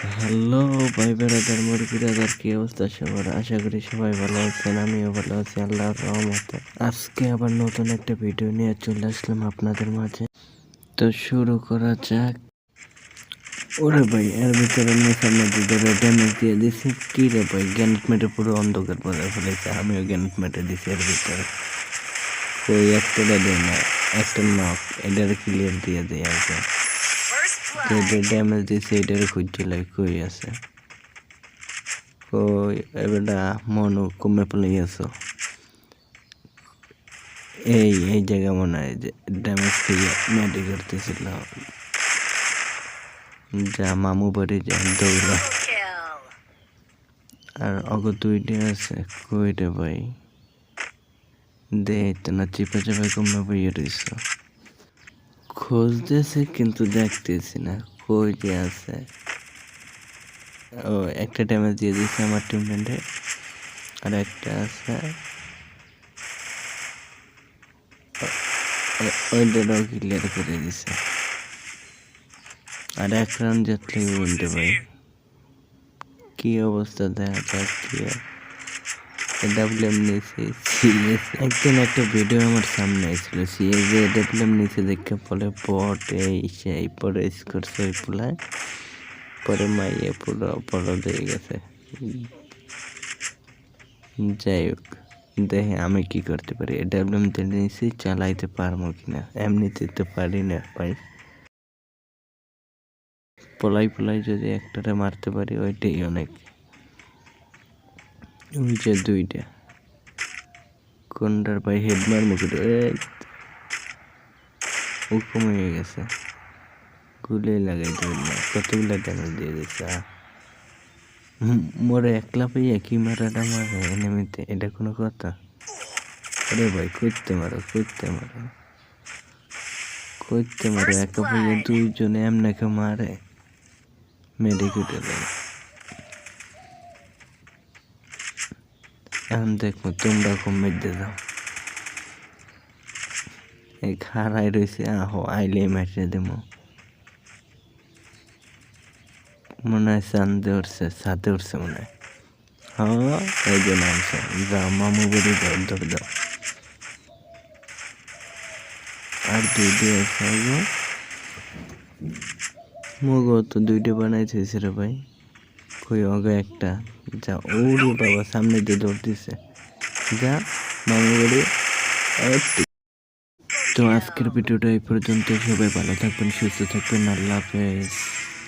Hello ভাই বেড়াদার মুরগি দাদার কি অবস্থা সবার? আশা করি সবাই ভালো আছেন, আমিও ভালো আছি, আল্লাহর রহমতে। আজকে আবার নতুন একটা ভিডিও নিয়ে চলে আসলাম আপনাদের মাঝে। তো শুরু করা যাক। ওরে ভাই, এর ভিতরে নেশার মধ্যে ধরে ড্যামেজ দিয়ে দিছি। কি রে ভাই গ্যানেট মেটে পুরো অন্ধকার করে ফেলেছে, আমিও গ্যানেট মেটে দিছি এর ভিতরে। ওই একটা দেয় না, একটা নক এটার ক্লিয়ার দিয়ে দেয় আর যেটা ড্যামেজ দিছে এটার খুঁজছিল কই আছে? কই এবারটা মনু কমে পেলে গেছো এই এই জায়গা মনে হয় যে ড্যামেজ থেকে মেডি করতেছিল যা মামু বাড়ি যা দৌড়া আর অগ দুইটা আছে, কইটা ভাই? দে না চিপে চাপে কমে বইয়ে রইছ। খুঁজতেছে কিন্তু দেখতেছি না। কই যে আছে। ও, একটা ড্যামেজ দিয়ে দিয়েছে আমার টিমমেন্টে আর একটা আছে। ওইটাও ক্লিয়ার করে দিছে। আর এক রাউন্ড জিতলেই বলতে ভাই কি অবস্থা? দেখা যাক কি ডাব্লিউএম নিয়েছে সিএস একদিন একটা ভিডিও আমার সামনে এসেছিল সিএস ডাব্লিউএম নিচে দেখে পরে এই পরে পোলায়, পরে মাইয়ে পুরো বড় হয়ে গেছে। যাই হোক, দেখে আমি কি করতে পারি। ডাব্লিউএম নিয়েছি চালাইতে পারব কিনা, এমনিতে তো পারি না ভাই। পলাই পলাই যদি একটারে মারতে পারি, ওইটাই অনেক। যে দুইটা। কোনটার ভাই হেড মার মুখে ও কমে গেছে। গুলে লাগাই না কতগুলো ড্যামেজ দিয়ে দিচ্ছে মোরে একলা পাইয়া কি মারাটা মারে এনিমিতে এটা কোনো কথা? আরে ভাই করতে মারো করতে মারো। করতে মারো, একা পাইয়া দুইজনে এমনাকে মারে? মেডিকেটে দেয় এখন দেখব তোমরা কমে দিয়ে দাও এই খাড়াই রয়েছে, আহো, আইলে মেটে দেবো। মনে হয় চান্দে উঠছে, সাথে উঠছে মনে হয়। হ্যাঁ এই যে নামছে। যাও, মামু বলি দাও ধরে দাও। আর দুইটা আছে মগো তো দুইটা বানাইতেছে রে ভাই। কই অগে একটা। যা ওরে বাবা, সামনে দিয়ে দৌড় দিছে যা, মামু তো আজকের ভিডিওটা এই পর্যন্ত সবাই ভালো থাকবেন, সুস্থ থাকবেন। আল্লাহ হাফেজ।